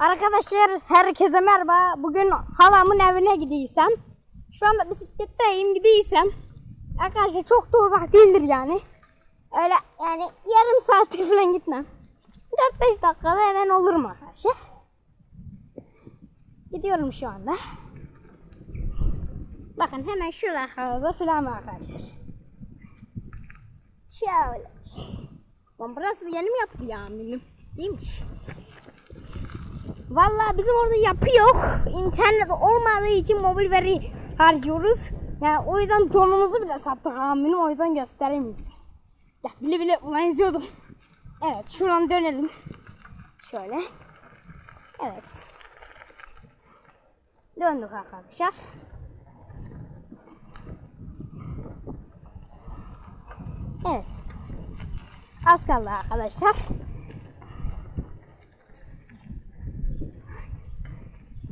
Arkadaşlar herkese merhaba. Bugün halamın evine gidiysem. Şu anda bisikletteyim gidiysem. Arkadaşlar çok da uzak değildir yani. Öyle yani yarım saatlik falan gitmem. 4-5 dakikada hemen olurum arkadaşlar. Gidiyorum şu anda. Bakın hemen şurada kaldı falan arkadaşlar. Şöyle. Lan burası yeni mi yaptı ya benim? Değilmiş. Vallahi bizim orada yapı yok. İnternet olmadığı için mobil veri harcıyoruz. Yani o yüzden donumuzu bile sattık amirim. O yüzden göstereyim size. Ya bile bile ulan izliyordum. Evet şuradan dönelim. Şöyle. Evet. Döndük arkadaşlar. Evet. Az kaldı arkadaşlar.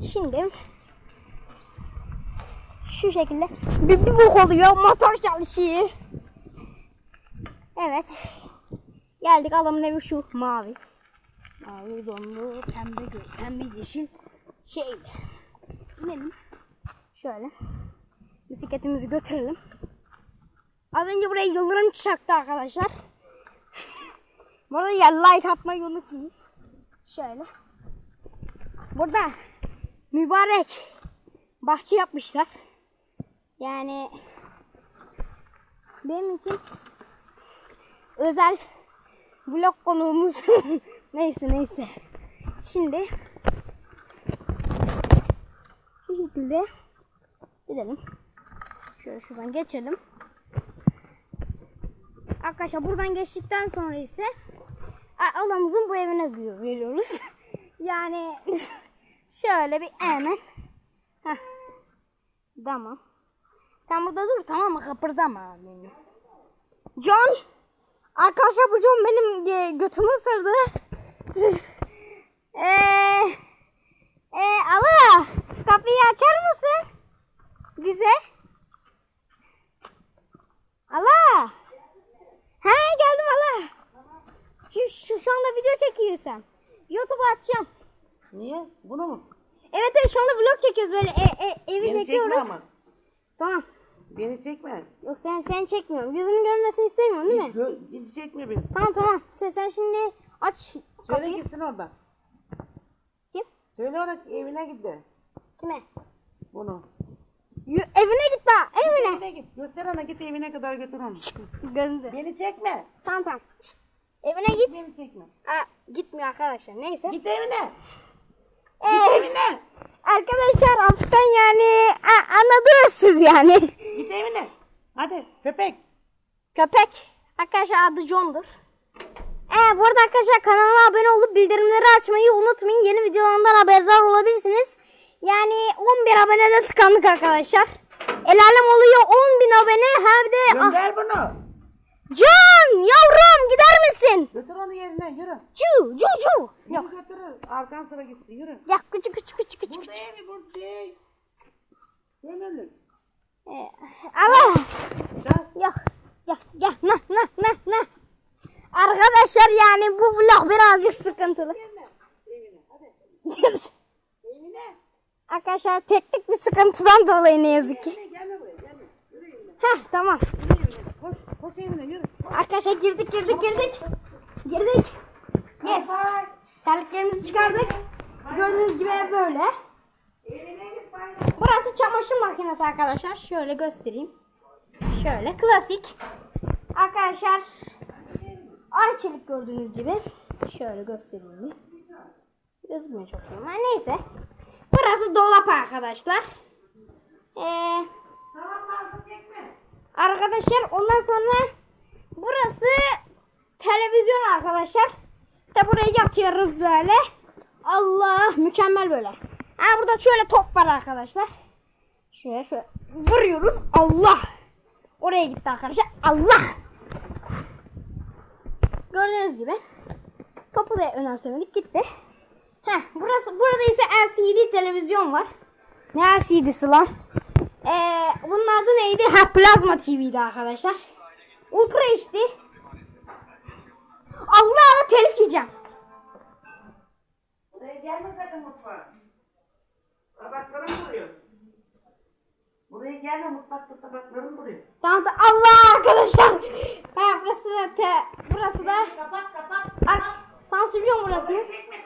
Şimdi şu şekilde bir, bir bok oluyor. Motor çalışıyor. Evet. Geldik adamın evi şu mavi. Mavi donlu pembe pembe yeşil şey. İnelim. Şöyle. Bisikletimizi götürelim. Az önce buraya yıldırım çaktı arkadaşlar. Bu arada ya like atmayı unutmayın. Şöyle. Burada mübarek bahçe yapmışlar. Yani benim için özel vlog konuğumuz neyse neyse. Şimdi şu şekilde gidelim. Şöyle şuradan geçelim. Arkadaşlar buradan geçtikten sonra ise alamızın bu evine veriyoruz. Yani şöyle bir hemen. Heh. Tamam. Sen burada dur tamam mı? Kıpırdama beni. John. Arkadaşlar bu John benim e, götümü ısırdı. Eee e, Ala kapıyı açar mısın? Bize. Ala. He geldim ala. Şu, şu, şu anda video çekiyorsam. YouTube'a atacağım. Niye? Bunu mu? Evet evet şu anda vlog çekiyoruz böyle e, e, evi Beni çekiyoruz. çekme ama. Tamam. Beni çekme. Yok sen sen çekmiyorum. Yüzünü görmesini istemiyorum değil mi? Gö hiç çekme beni. Tamam tamam. Sen, sen şimdi aç Söyle kapıyı. gitsin oradan. Kim? Söyle ona evine git de. Kime? Bunu. Y- evine git daha. Evine. Evine git. Göster ona git evine kadar götür onu. Gördü. Beni çekme. Tamam tamam. Şşt. Evine git. Beni çekme. Aa, gitmiyor arkadaşlar. Neyse. Git evine. Evet. Evine. Arkadaşlar hafiften yani a- anladınız siz yani. Git evine. Hadi köpek. Köpek. Arkadaşlar adı John'dur. Ee, bu arada arkadaşlar kanalıma abone olup bildirimleri açmayı unutmayın. Yeni videolarımdan haberdar olabilirsiniz. Yani 11 abonede tıkandık arkadaşlar. El alem oluyor 10 bin abone hem de... Gönder bunu. John yavrum gider misin? Götür onu yerine yürü. Cu cu cu. Yürü götür. Arkan sıra gitsin yürü. Ya küçük küçük küçük küçük. Burada evi burada değil. Gömelim. Ee, Allah. Gel. Yok. Yok. Gel. Nah nah nah nah. Arkadaşlar yani bu vlog birazcık sıkıntılı. Evine. Evine. Hadi. Evine. Arkadaşlar teknik bir sıkıntıdan dolayı ne yazık ki. Gelme gelme buraya gelme. Yürü. Heh tamam. Yürü evine. Koş. Koş evine yürü. Arkadaşlar girdik girdik girdik. Girdik. Yes. Terliklerimizi çıkardık. Gördüğünüz gibi ev böyle. Burası çamaşır makinesi arkadaşlar. Şöyle göstereyim. Şöyle klasik. Arkadaşlar arçelik gördüğünüz gibi. Şöyle göstereyim. Gözükmüyor çok ama neyse. Burası dolap arkadaşlar. Ee, çekme. Arkadaşlar ondan sonra burası televizyon arkadaşlar. De buraya yatıyoruz böyle. Allah mükemmel böyle. Ha burada şöyle top var arkadaşlar. Şöyle şöyle vuruyoruz. Allah. Oraya gitti arkadaşlar. Allah. Gördüğünüz gibi. Topu da önemsemedik gitti. Heh, burası burada ise LCD televizyon var. Ne LCD'si lan? Ee, bunun adı neydi? Ha Plazma TV'di arkadaşlar. Ultra HD. Allah telif yiyeceğim. Buraya gelme sakın mutfağa. Tabaklarım duruyor. Buraya gelme mutfakta tabaklarım duruyor. Tamam da Allah arkadaşlar. Ha, burası da te, burası da Kapat kapat. Ar sansürlüyorum burasını. Çekme.